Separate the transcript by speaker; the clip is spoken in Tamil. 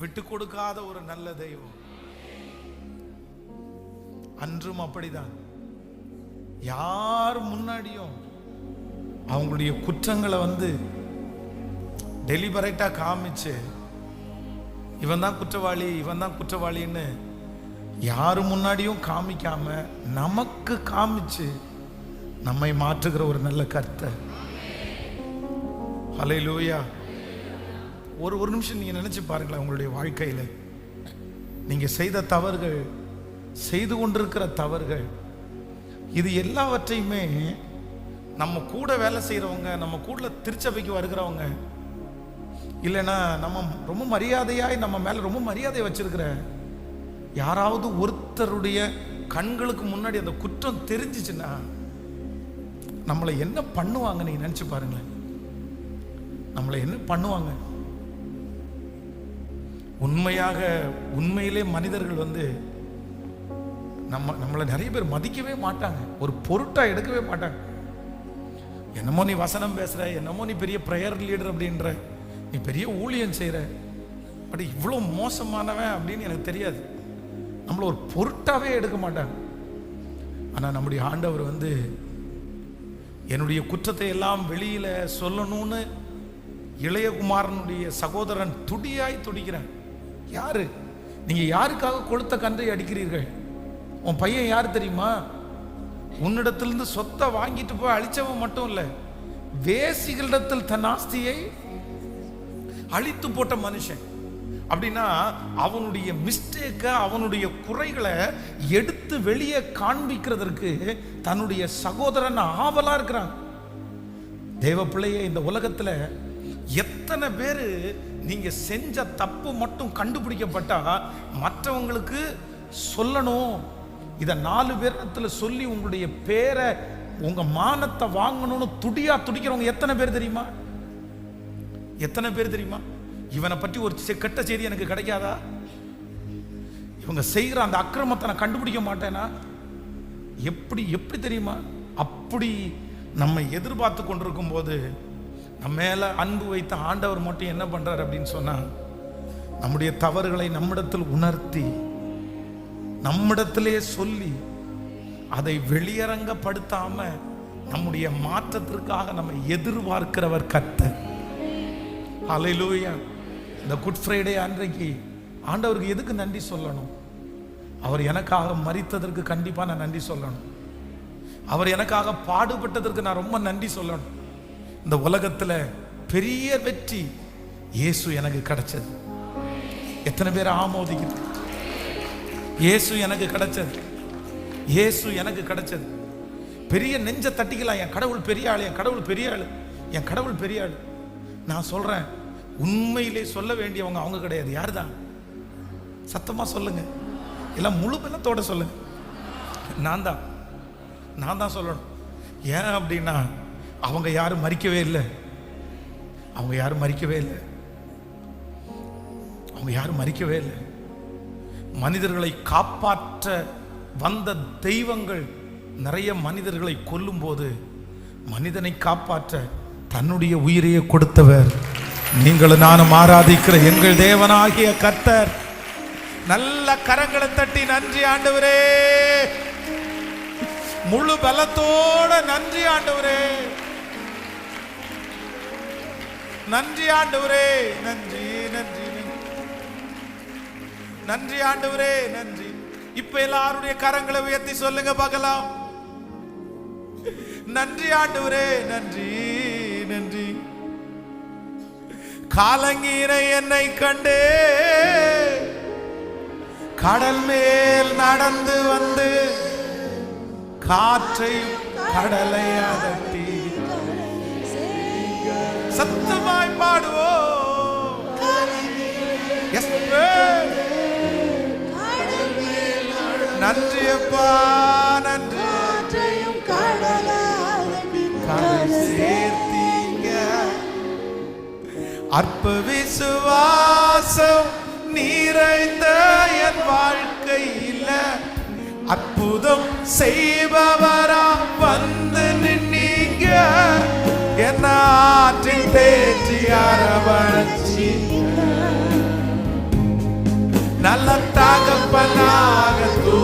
Speaker 1: விட்டு கொடுக்காத ஒரு நல்ல தெய்வம். அன்றும் அப்படிதான். யார் முன்னாடியும் அவங்களுடைய குற்றங்களை வந்து டெலிபரேட்டா காமிச்சு இவன் தான் குற்றவாளி இவன் தான் குற்றவாளின்னு யாரு முன்னாடியும் காமிக்காம நமக்கு காமிச்சு நம்மை மாற்றுகிற ஒரு நல்ல கர்த்தர். ஹலை லூயா ஒரு ஒரு நிமிஷம் நீங்கள் நினச்சி பாருங்களேன் உங்களுடைய வாழ்க்கையில். நீங்கள் செய்த தவறுகள் செய்து கொண்டிருக்கிற தவறுகள் இது எல்லாவற்றையுமே நம்ம கூட வேலை செய்கிறவங்க நம்ம கூட திருச்சபைக்கு வருகிறவங்க இல்லைன்னா நம்ம ரொம்ப மரியாதையாய் நம்ம மேலே ரொம்ப மரியாதை வச்சிருக்கிற யாராவது ஒருத்தருடைய கண்களுக்கு முன்னாடி அந்த குற்றம் தெரிஞ்சிச்சுன்னா நம்மளை என்ன பண்ணுவாங்க நீங்கள் நினச்சி பாருங்களேன். நம்மளை என்ன பண்ணுவாங்க? உண்மையாக உண்மையிலே மனிதர்கள் வந்து நம்ம நம்மளை நிறைய பேர் மதிக்கவே மாட்டாங்க. ஒரு பொருட்டா எடுக்கவே மாட்டாங்க. என்னமோ நீ வசனம் பேசுற என்னமோ நீ பெரிய ப்ரேயர் லீடர் அப்படின்ற நீ பெரிய ஊழியம் செய்கிற பட் இவ்வளோ மோசமானவன் அப்படின்னு எனக்கு தெரியாது. நம்மளை ஒரு பொருட்டாவே எடுக்க மாட்டாங்க. ஆனால் நம்முடைய ஆண்டவர் வந்து என்னுடைய குற்றத்தை எல்லாம் வெளியில் சொல்லணும்னு இளையகுமாரனுடைய சகோதரன் துடியாய் துடிக்கிறான் யாரு? நீங்க யாருக்காக கொளுத்த கன்றை அடிக்கிறீர்கள்? உன் பையன் யார் தெரியுமா? உன்னிடத்திலிருந்து சொத்தை வாங்கிட்டு போய் அழிச்சவன் மட்டும் இல்லை வேசிகளிடத்தில் தன் ஆஸ்தியை அழித்து போட்ட மனுஷன். அப்படின்னா அவனுடைய மிஸ்டேக்க அவனுடைய குறைகளை எடுத்து வெளியே காண்பிக்கிறதற்கு தன்னுடைய சகோதரன் ஆவலா இருக்கிறான். தேவ பிள்ளைய இந்த உலகத்துல எத்தனை பேர் நீங்கள் செஞ்ச தப்பு மட்டும் கண்டுபிடிக்கப்பட்டா மற்றவங்களுக்கு சொல்லணும். இதை நாலு பேரத்தில் சொல்லி உங்களுடைய பேரை உங்கள் மானத்தை வாங்கணும்னு துடியா துடிக்கிறவங்க எத்தனை பேர் தெரியுமா? எத்தனை பேர் தெரியுமா? இவனை பற்றி ஒரு செ- கெட்ட செய்தி எனக்கு கிடைக்காதா? இவங்க செய்கிற அந்த அக்கிரமத்தை நான் கண்டுபிடிக்க மாட்டேனா? எப்படி எப்படி தெரியுமா? அப்படி நம்ம எதிர்பார்த்து கொண்டிருக்கும் போது நம்ம மேலே அன்பு வைத்த ஆண்டவர் மட்டும் என்ன பண்ணுறார் அப்படின்னு சொன்னால் நம்முடைய தவறுகளை நம்மிடத்தில் உணர்த்தி நம்மிடத்திலே சொல்லி அதை வெளியரங்கப்படுத்தாம நம்முடைய மாற்றத்திற்காக நம்ம எதிர்பார்க்கிறவர் கத்த அலையிலூயா இந்த குட் ஃப்ரைடே அன்றைக்கு ஆண்டவருக்கு எதுக்கு நன்றி சொல்லணும்? அவர் எனக்காக மறித்ததற்கு கண்டிப்பாக நான் நன்றி சொல்லணும். அவர் எனக்காக பாடுபட்டதற்கு நான் ரொம்ப நன்றி சொல்லணும். இந்த உலகத்தில் பெரிய வெற்றி இயேசு எனக்கு கிடைச்சது. எத்தனை பேர் ஆமோதிக்குது இயேசு எனக்கு கிடைச்சது. இயேசு எனக்கு கிடைச்சது. பெரிய நெஞ்ச தட்டிக்கலாம் என் கடவுள் பெரிய ஆள் என் கடவுள் பெரிய ஆள் என் கடவுள் பெரிய ஆள். நான் சொல்கிறேன் உண்மையிலே சொல்ல வேண்டியவங்க அவங்க கிடையாது. யார் தான் சத்தமாக சொல்லுங்க. எல்லாம் முழு பலத்தோட சொல்லுங்க. நான் தான். நான் தான் சொல்லணும். ஏன் அப்படின்னா அவங்க யாரும் மறிக்கவே இல்லை. அவங்க யாரும் மறிக்கவே இல்லை. அவங்க யாரும் மறிக்கவே இல்லை. மனிதர்களை காப்பாற்ற வந்த தெய்வங்கள் நிறைய மனிதர்களை கொல்லும்போது மனிதனை காப்பாற்ற தன்னுடைய உயிரையே கொடுத்தவர். நீங்களும் நானும் ஆராதிக்கிற எங்கள் தேவனாகிய கர்த்தர். நல்ல கரங்களை தட்டி நன்றி ஆண்டவரே. முழு பலத்தோட நன்றி ஆண்டவரே. நன்றி ஆண்டவரே நன்றி நன்றி. நன்றி. ஆண்டவரே நன்றி. இப்ப எல்லாருடைய கரங்களை உயர்த்தி சொல்லுங்க பார்க்கலாம். நன்றி ஆண்டவரே நன்றி நன்றி. காலங்கீரை என்னை கண்டே கடல் மேல் நடந்து வந்து காற்றை கடலை அதட்டி சத்தமாய் பாடுவோம். Sir. நன்றி. நன்றி சேர்த்தீங்க. அற்ப விசுவாசம் நிறைந்த என் வாழ்க்கையில் அற்புதம் செய்பவரா வந்து என்ன காற்றில் தேற்றி அரவணைச்சி. நல்ல தகப்பனாக தூ